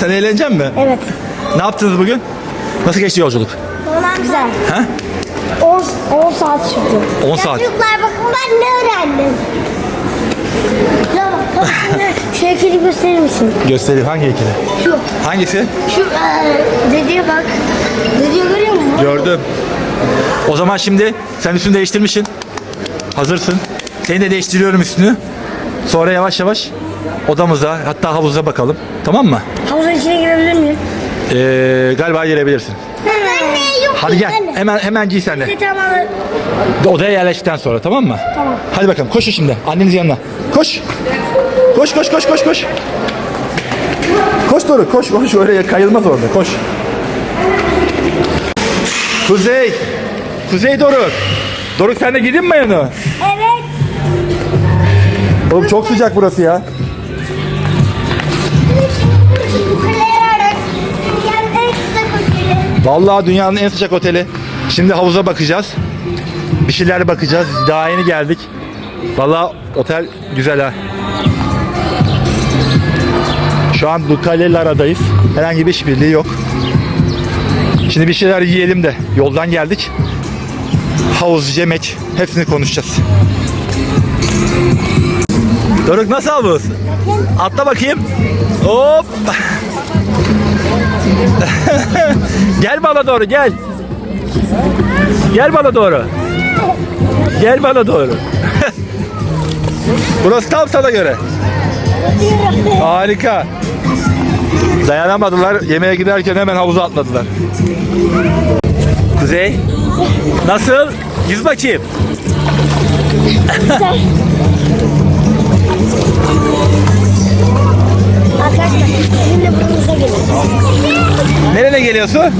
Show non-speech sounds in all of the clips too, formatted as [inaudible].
Sen? Sen eğleneceksin mi? Evet. Ne yaptınız bugün? Nasıl geçti yolculuk? Güzel. Ha? 10, 10 saat sürdü. 10 saat. Çocuklar bakın ben ne öğrendim. Ya bak şu heykeli gösterir misin? Göstereyim hangi heykeli? Şu. Hangisi? Şu eee dediğe bak. Dediği görüyor musun? Gördüm. O zaman şimdi sen üstünü değiştirmişsin. Hazırsın. Seni de değiştiriyorum üstünü. Sonra yavaş yavaş odamıza hatta havuza bakalım. Tamam mı? Havuzun içine girebilir miyim? Ee, galiba girebilirsin. Anne yok. Hadi gel. Hemen hemen giy sen de. Tamam. Odaya yerleştikten sonra tamam mı? Tamam. Hadi bakalım koşun şimdi annenizin yanına. Koş. Koş koş koş koş koş. Koş doğru koş koş öyle kayılmaz orada koş. Kuzey. Kuzey Doruk. Doruk sen de gidin mi yanına? Evet. Oğlum çok sıcak burası ya. Vallahi dünyanın en sıcak oteli. Şimdi havuza bakacağız. Bir şeyler bakacağız. Daha yeni geldik. Vallahi otel güzel ha. Şu an Dukalelaradayız. Herhangi bir işbirliği yok. Şimdi bir şeyler yiyelim de yoldan geldik. Havuz, yemek hepsini konuşacağız. Doruk nasıl havuz? Atla bakayım. Hop. [laughs] gel bana doğru gel. Gel bana doğru. Gel bana doğru. [laughs] Burası tam sana göre. Harika. Dayanamadılar. Yemeğe giderken hemen havuza atladılar. Kuzey. Nasıl? Yüz bakayım. Nereye geliyorsun?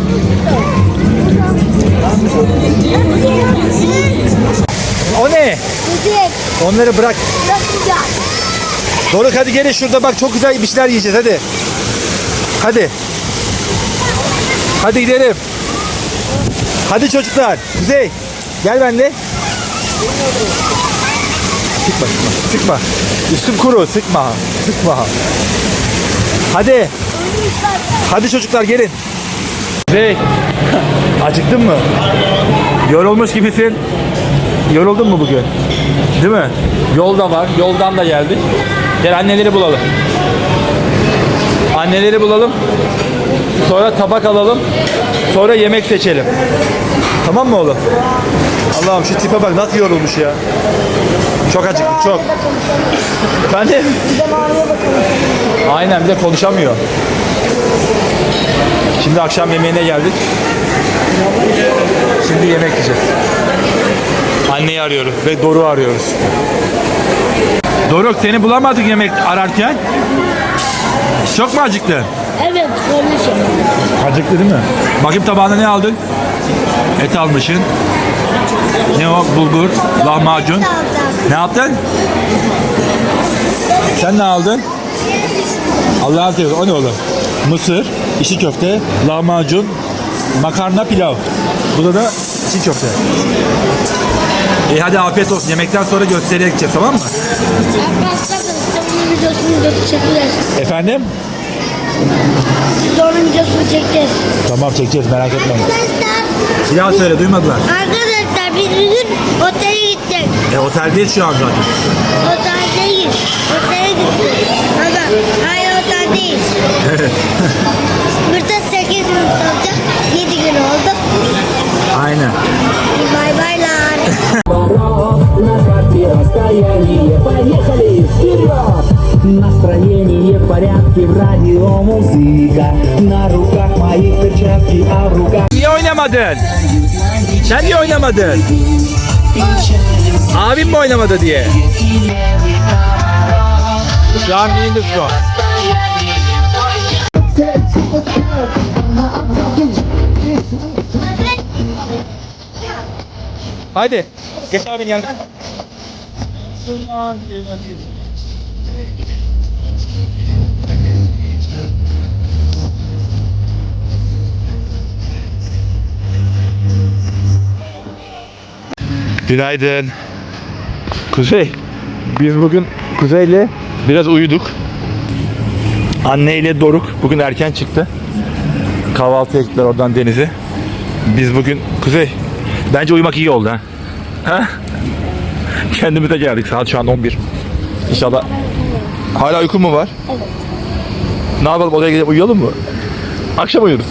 O ne? Müzik. Onları bırak. Doruk hadi gelin şurada bak çok güzel bir şeyler yiyeceğiz hadi. Hadi. Hadi gidelim. Hadi çocuklar. Kuzey. Gel benimle. Sıkma sıkma. Sıkma. Üstüm kuru. Sıkma. Sıkma. Hadi. Hadi çocuklar gelin. Kuzey. Acıktın mı? Yorulmuş gibisin. Yoruldun mu bugün? Değil mi? Yolda var. Yoldan da geldik. Gel anneleri bulalım. Anneleri bulalım. Sonra tabak alalım. Sonra yemek seçelim. Tamam mı oğlum? Allah'ım şu tipe bak nasıl yorulmuş ya. Çok acıktı çok. De... Aynen bir de konuşamıyor. Şimdi akşam yemeğine geldik. Şimdi yemek yiyeceğiz. Anneyi arıyoruz ve Doruk'u arıyoruz. Doruk seni bulamadık yemek ararken. Çok mu acıktın? Evet konuşun. Acıktı değil mi? Bakayım tabağına ne aldın? Et almışsın. Ne o? Bulgur, lahmacun. Ne yaptın? Sen ne aldın? Allah'ın seversen o ne oğlum? Mısır, içi köfte, lahmacun, makarna, pilav. Bu da içi köfte. İyi hadi afiyet olsun. Yemekten sonra gösteriye gideceğiz tamam mı? Efendim? Sonra videosunu çekeceğiz. Tamam çekeceğiz merak etmeyin. Arkadaşlar, Bir daha söyle duymadılar. arkadaşlar biz bugün otele gittik. E oteldeyiz şu an zaten. Otel değil. Otele gittik. Ama hayır otel değil. [laughs] Burada 8 gün kalacak. 7 gün oldu. Aynen. Bay baylar. На карте расстояние Поехали вперед! Настроение в порядке В радио музыка На руках моих перчатки А в руках Niye oynamadın? sen niye oynamadın? Abim mi oynamadı diye? Şu an indik şu an. Haydi. Geç abinin yanına. Günaydın. Kuzey. Biz bugün Kuzey'le biraz uyuduk. Anne ile Doruk bugün erken çıktı. Kahvaltıya gittiler oradan denize. Biz bugün Kuzey bence uyumak iyi oldu ha. Ha? Kendimize geldik. Saat şu an 11. İnşallah. Hala uykun mu var? Evet. Ne yapalım odaya gidip uyuyalım mı? Akşam uyuruz.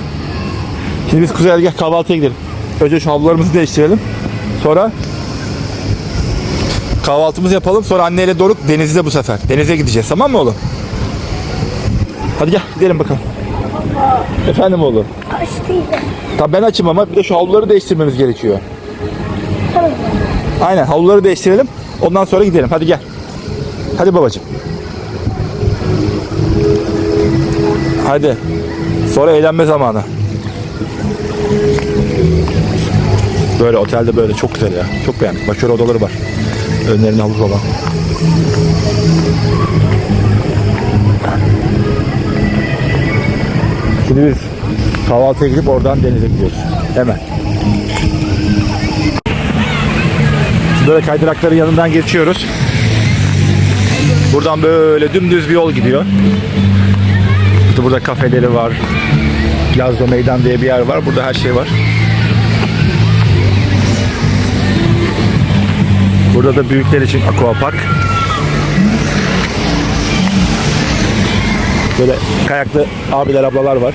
Şimdi biz Kuzey'e gel kahvaltıya gidelim. Önce şu havlularımızı değiştirelim. Sonra kahvaltımızı yapalım. Sonra anneyle Doruk denizde bu sefer. Denize gideceğiz tamam mı oğlum? Hadi gel gidelim bakalım. Efendim oğlum. Açtıydı. Tabii ben açım ama bir de şu havluları değiştirmemiz gerekiyor. Tamam. Aynen havluları değiştirelim. Ondan sonra gidelim. Hadi gel. Hadi babacığım. Hadi. Sonra eğlenme zamanı. Böyle otelde böyle çok güzel ya. Çok beğendim. Bak odaları var. Önlerinde havuz olan. Şimdi biz kahvaltıya gidip oradan denize gidiyoruz. Hemen. Böyle kaydırakların yanından geçiyoruz. Buradan böyle dümdüz bir yol gidiyor. Burada kafeleri var. Lazlo Meydan diye bir yer var. Burada her şey var. Burada da büyükler için aqua park. Böyle kayaklı abiler ablalar var.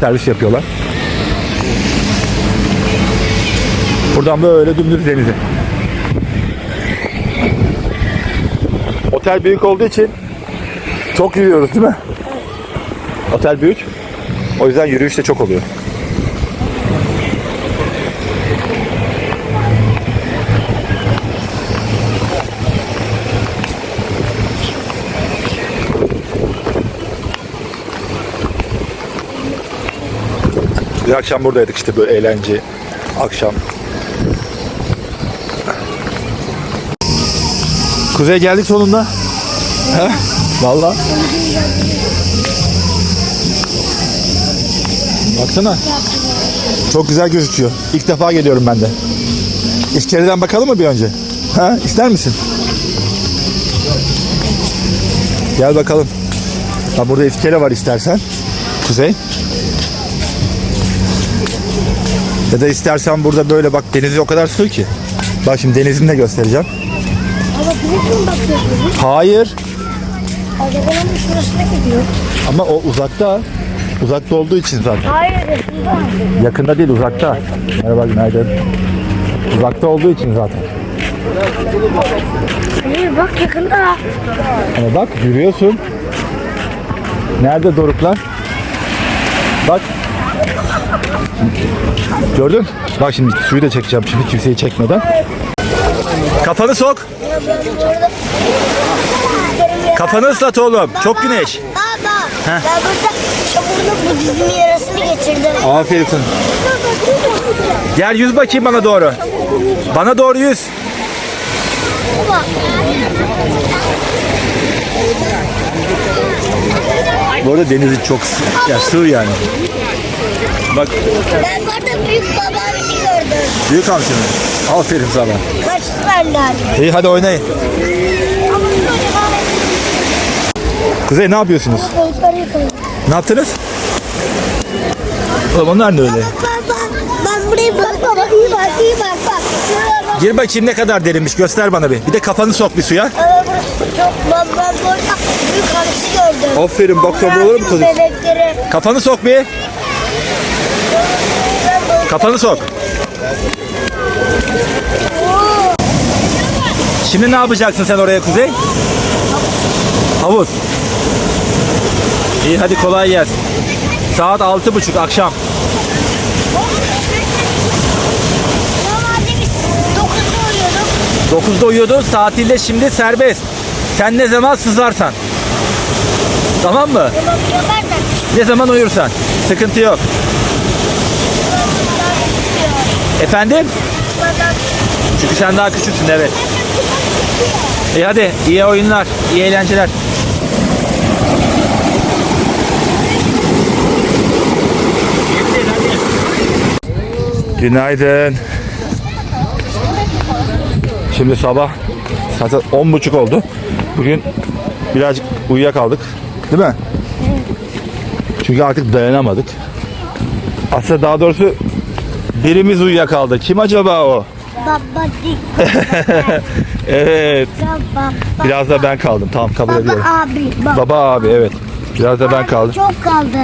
Servis yapıyorlar. Buradan böyle dümdüz denize. Otel büyük olduğu için çok yürüyoruz değil mi? Otel büyük. O yüzden yürüyüş de çok oluyor. Akşam buradaydık işte böyle eğlence akşam. Kuzey geldik sonunda. He? Vallahi. Baksana. Çok güzel gözüküyor. İlk defa geliyorum ben de. İskeleden bakalım mı bir önce? Ha, ister misin? Gel bakalım. Ha, burada iskele var istersen. Kuzey. Ya da istersen burada böyle bak denizi o kadar sığ ki. Bak şimdi denizini de göstereceğim. Ama direkt mi bakıyorsunuz? Hayır. Arabanın şurasına gidiyor. Ama o uzakta. Uzakta olduğu için zaten. Hayır, yakında. Yakında değil uzakta. Merhaba günaydın. Uzakta olduğu için zaten. Hayır bak yakında. Ama bak yürüyorsun. Nerede doruklar? Bak. Gördün? Bak şimdi suyu da çekeceğim şimdi kimseyi çekmeden. Kafanı sok. Kafanı ıslat oğlum. Çok güneş. Baba. Ben burada çamurlu bu dizimin yarasını geçirdim. Aferin sana. Gel yüz bakayım bana doğru. Bana doğru yüz. Bu arada denizi çok sığ, ya sığ yani. Bak Ben burada büyük babamı gördüm. büyük hamsi mi? Aferin sana. Kaçtılarlar. İyi hadi oynayın. Kuzey ne yapıyorsunuz? Ne yaptınız? Oğlum onlar ne öyle? Ben buraya bak baba iyi bak iyi bak bak. Gir bakayım ne kadar derinmiş göster bana bir. Bir de kafanı sok bir suya. Burası çok ben, ben burada büyük hamsi gördüm. Aferin bak sonra olur mu kızım? Kafanı sok bir. Kafanı sok. Şimdi ne yapacaksın sen oraya Kuzey? Havuz. İyi hadi kolay gelsin. Saat altı buçuk akşam. Normalde biz 9'da uyuyorduk. 9'da uyuyordun tatilde şimdi serbest. Sen ne zaman sızarsan. Tamam mı? Yaparsak. Ne zaman uyursan. Sıkıntı yok. Efendim? Çünkü sen daha küçüksün evet. İyi hadi iyi oyunlar, iyi eğlenceler. Günaydın. Şimdi sabah zaten on buçuk oldu. Bugün birazcık uyuyakaldık. Değil mi? Çünkü artık dayanamadık. Aslında daha doğrusu birimiz uyuyakaldı. Kim acaba o? Baba dik. [laughs] evet. Baba. Biraz da ben kaldım. Tamam kabul ediyorum. Baba abi. Baba. Baba abi evet. Biraz da ben kaldım. Çok kaldı.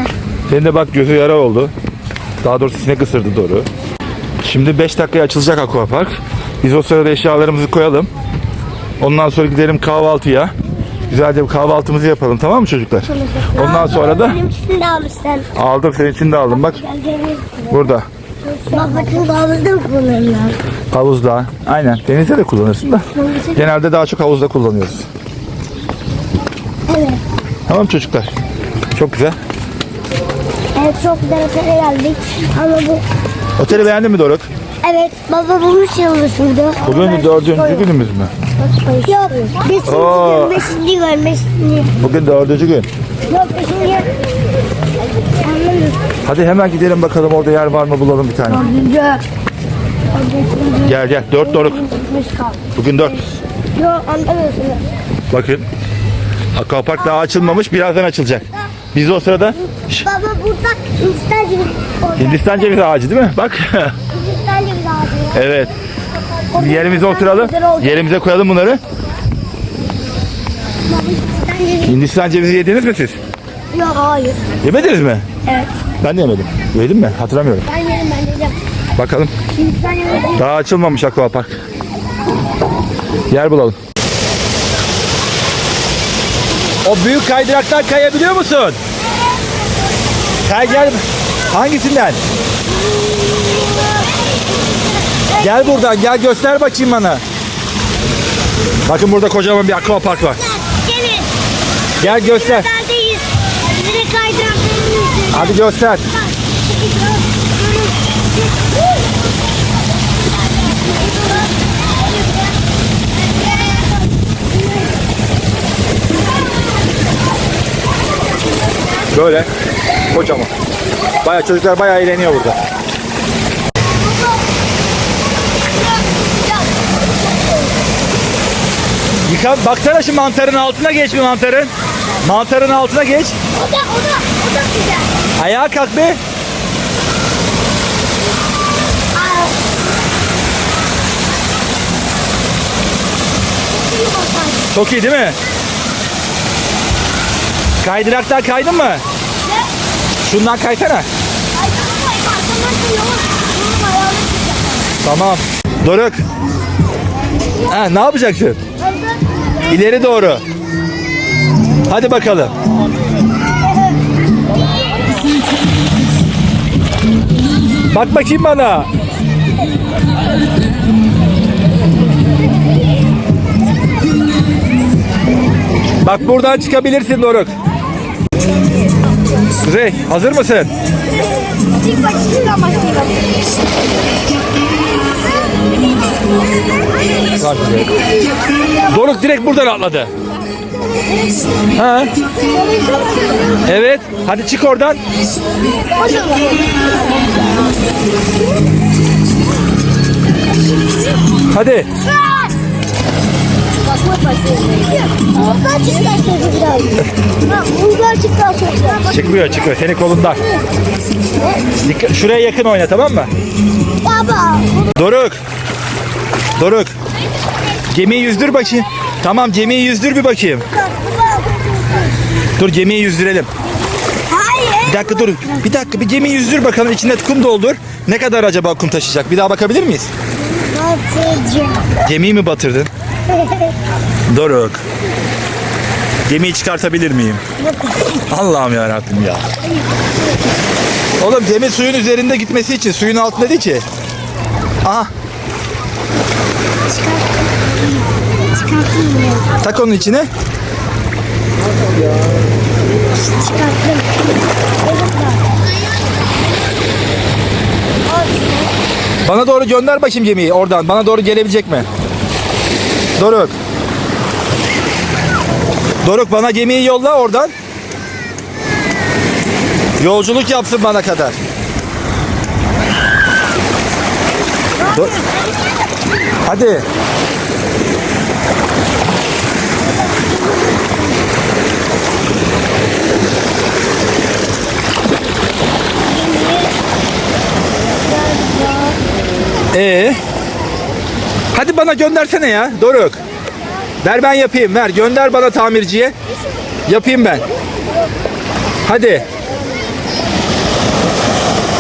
Senin de bak gözü yara oldu. Daha doğrusu sinek ısırdı doğru. Şimdi 5 dakikaya açılacak aquapark. Biz o sırada eşyalarımızı koyalım. Ondan sonra gidelim kahvaltıya. Güzelce bir kahvaltımızı yapalım tamam mı çocuklar? Ondan sonra da Benimkisini de almışsın. aldım senin için de aldım bak burada Babacığım havuzda mı kullanıyor? havuzda aynen denizde de kullanırsın da genelde daha çok havuzda kullanıyoruz. Evet. Tamam çocuklar çok güzel. Evet çok güzel otele geldik. Ama bu... Oteli beğendin mi Doruk? Evet baba bulmuş yıldızıydı. Bugün dördüncü günümüz mü? Yok. Beşinci Oo. gün. Beşinci gün. Beşinci. Bugün dördüncü gün. Yok beşinci gün. Hadi hemen gidelim bakalım orada yer var mı bulalım bir tane. Gel gel dört Doruk. Bugün dört. Yok anlamıyorsunuz. Bakın. Aquapark daha açılmamış birazdan açılacak. Biz o sırada Baba burada Hindistan cevizi. Hindistan cevizi ağacı değil mi? Bak. Hindistan cevizi ağacı. evet. Şimdi yerimize oturalım. Yerimize koyalım bunları. Hindistan cevizi yediniz mi siz? Yok hayır. Yemediniz mi? Evet. Ben de yemedim. Yedin mi? Hatırlamıyorum. Ben yerim ben yiyeceğim. Bakalım. Hindistan cevizi. Daha açılmamış aquapark. Yer bulalım. O büyük kaydıraktan kayabiliyor musun? Kay gel. Hangisinden? Gel buradan gel göster bakayım bana. Bakın burada kocaman bir aquapark var. Gel göster. Hadi göster. Böyle kocaman. Baya çocuklar baya eğleniyor burada. Yıkan, baksana şu mantarın altına geç bir mantarın. Mantarın altına geç. O da o da Ayağa kalk be. Çok iyi değil mi? Kaydıraktan kaydın mı? Şundan kaysana. Tamam. Doruk. Ha, ne yapacaksın? İleri doğru. Hadi bakalım. Bak bakayım bana. Bak buradan çıkabilirsin Doruk. Kuzey hazır mısın? Doruk direkt buradan atladı. Ha? Evet. Hadi çık oradan. Hadi. Çıkmıyor çıkmıyor. Senin kolunda. Şuraya yakın oyna tamam mı? Baba. Doruk. Doruk. Gemiyi yüzdür bakayım. Tamam gemiyi yüzdür bir bakayım. Dur gemiyi yüzdürelim. Hayır. Bir dakika dur. Bir dakika bir gemiyi yüzdür bakalım. İçine kum doldur. Ne kadar acaba kum taşıyacak? Bir daha bakabilir miyiz? Batacağım. Gemiyi mi batırdın? [laughs] Doruk. Gemiyi çıkartabilir miyim? Allah'ım ya Rabbim ya. Oğlum gemi suyun üzerinde gitmesi için suyun altında değil ki. Aha. Tak onun içine. Bana doğru gönder bakayım gemiyi oradan. Bana doğru gelebilecek mi? Doruk. Doruk bana gemiyi yolla oradan. Yolculuk yapsın bana kadar. Do- Hadi. Ee? Hadi bana göndersene ya Doruk. Ver ben yapayım ver. Gönder bana tamirciye. Yapayım ben. Hadi.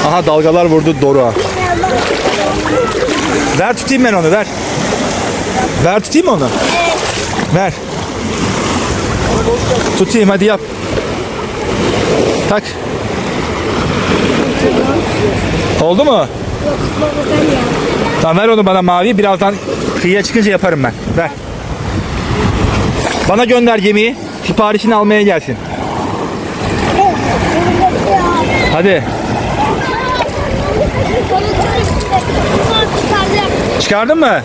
Aha dalgalar vurdu Doruk'a. Ver tutayım ben onu ver. Ver tutayım onu. Ver. Tutayım hadi yap. Tak. Oldu mu? Tamam ver onu bana mavi. Birazdan kıyıya çıkınca yaparım ben. Ver. Bana gönder gemiyi. Siparişini almaya gelsin. Hadi. Çıkardın mı?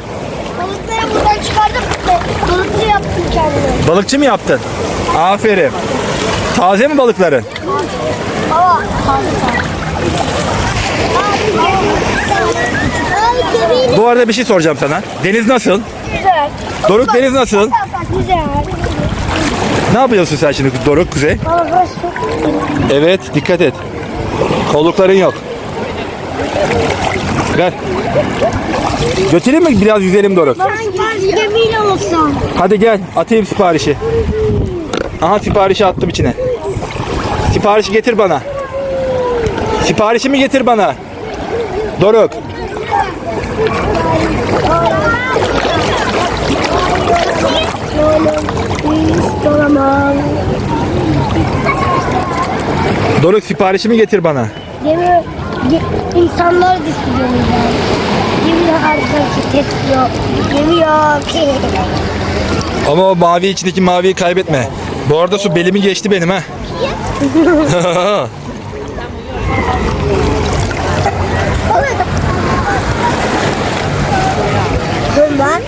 Balıkları buradan çıkardım. Balıklı yaptım kendime. Balıkçı mı yaptın? Aferin. Taze mi balıkların? Ay gemiyle Bu arada bir şey soracağım sana. Deniz nasıl? güzel. Doruk deniz nasıl? Güzel. Ne yapıyorsun sen şimdi Doruk Kuzey? Evet dikkat et. Kollukların yok. Ver. Götüreyim mi biraz yüzelim Doruk? Gemiyle olsam. Hadi gel atayım siparişi. Aha siparişi attım içine. Siparişi getir bana. Siparişimi getir bana. Doruk. Doruk siparişimi getir bana. Gemi, ge, insanlar düştü gemiden. Gemi hareket etmiyor. Gemi yok. Ama o mavi içindeki maviyi kaybetme. Bu arada su belimi geçti benim ha. [laughs] [laughs] Bak.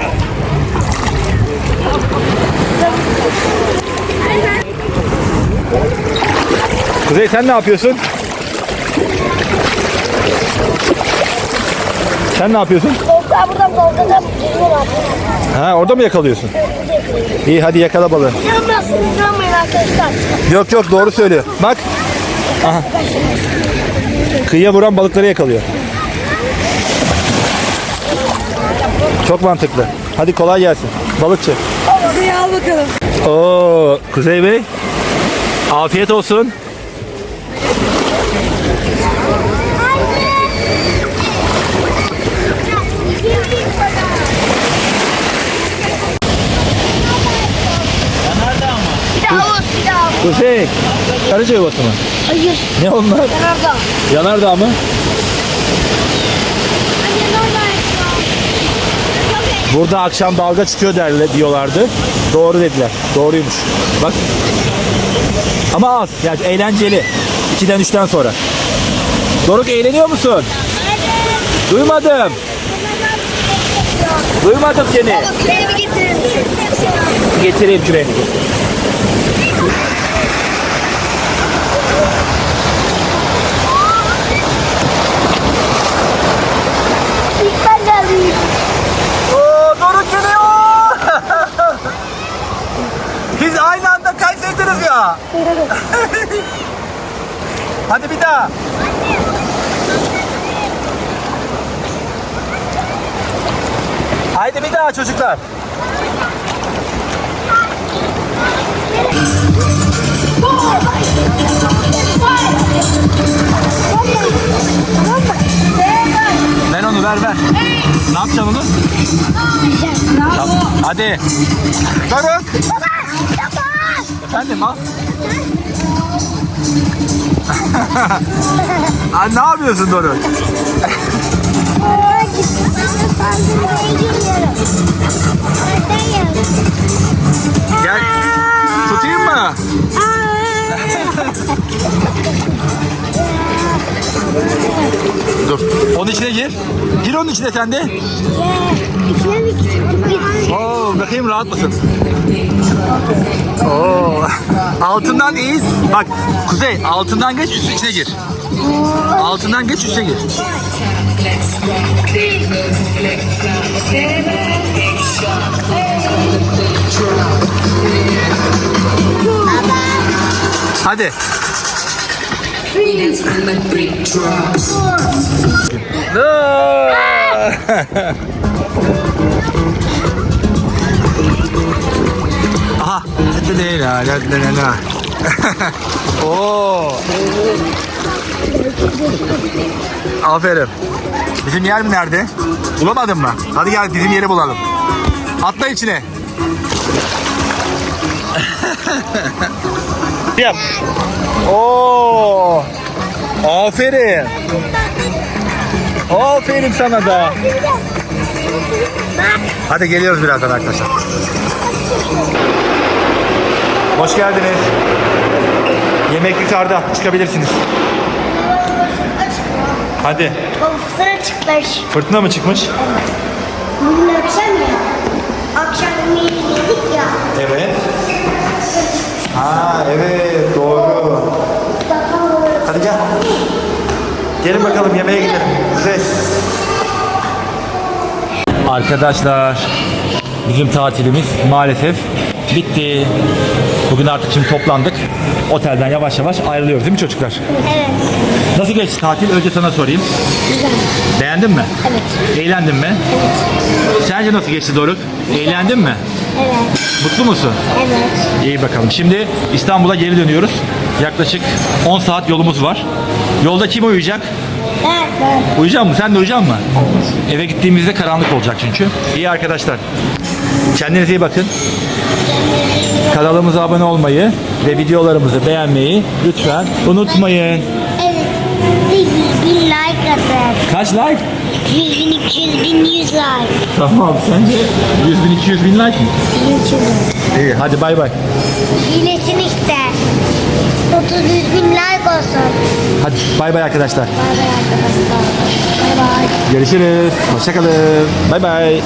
Kuzey sen ne yapıyorsun? Sen ne yapıyorsun? Balıklar buradan geliyorlar. Ha orada mı yakalıyorsun? İyi hadi yakala balığı. İnanmazsınız inanmayın arkadaşlar. Yok yok doğru söylüyor. Bak. Aha. Kıyıya vuran balıkları yakalıyor. Çok mantıklı. Hadi kolay gelsin. Balıkçı. Hadi al bakalım. Oo, Kuzey Bey. Afiyet olsun. Kuzey. Karınca yuvası mı? Hayır. Ne onlar? Nerede? Yanardağ mı? Anne nerede? Burada akşam dalga çıkıyor derler diyorlardı. Doğru dediler. Doğruymuş. Bak. Ama az. Yani eğlenceli. 2'den 3'ten sonra. Doruk eğleniyor musun? Duymadım. Duymadım seni. Kremi getirir misin? Getireyim şuraya. İlk ben geldim. Oo, Doruk geliyor. Biz aynı anda kaysettiniz ya. Hadi bir daha. Daha çocuklar. Ver onu ver ver. Ne yapacaksın onu? Tamam. Hadi. Doruk. Efendim al. [laughs] Aa, ne yapıyorsun Doruk? Gel. Tutayım mı? Dur. Onun içine gir. Gir onun içine sen de. Oo, bakayım rahat mısın? Oo. Altından eğiz. Bak Kuzey altından geç üstün içine gir. Altından geç üstüne gir. Hadi. No. [laughs] Aha, bitti değil ha. La la la la. Oo. Aferin. Bizim yer mi nerede? Bulamadın mı? Hadi gel bizim yeri bulalım. Atla içine. [laughs] Yap. Oo. Aferin. Aferin sana da. Hadi geliyoruz birazdan arkadaşlar. Hoş geldiniz. Yemek yukarıda. Çıkabilirsiniz. Hadi. Fırtına çıkmış. Fırtına mı çıkmış? Bugün akşam ya. Akşam yemeği yedik ya. Evet. Ha evet doğru. Hadi gel. Gelin bakalım yemeğe gidelim. Kuzey. Arkadaşlar bizim tatilimiz maalesef bitti. Bugün artık şimdi toplandık. Otelden yavaş yavaş ayrılıyoruz değil mi çocuklar? Evet. Nasıl geçti tatil? Önce sana sorayım. Güzel. Beğendin mi? Evet. Eğlendin mi? Sence nasıl geçti Doruk? Eğlendin mi? Evet. Mutlu musun? Evet. İyi bakalım. Şimdi İstanbul'a geri dönüyoruz. Yaklaşık 10 saat yolumuz var. Yolda kim uyuyacak? Ben, ben. Uyuyacak mı? Sen de uyuyacak mı? Eve gittiğimizde karanlık olacak çünkü. İyi arkadaşlar. Kendinize iyi bakın. Kanalımıza abone olmayı ve videolarımızı beğenmeyi lütfen unutmayın. Evet. Bir de 100 bin like atın. Kaç like? 100 bin, 200 bin, 100 like. Tamam. Sence 100 bin 200 bin like mi? 100 İyi. Hadi bay bay. İyilesin işte. 30 100 bin like olsun. Hadi bay bay arkadaşlar. Bay bay arkadaşlar. Bay bay. Görüşürüz. Hoşçakalın. Bay bay.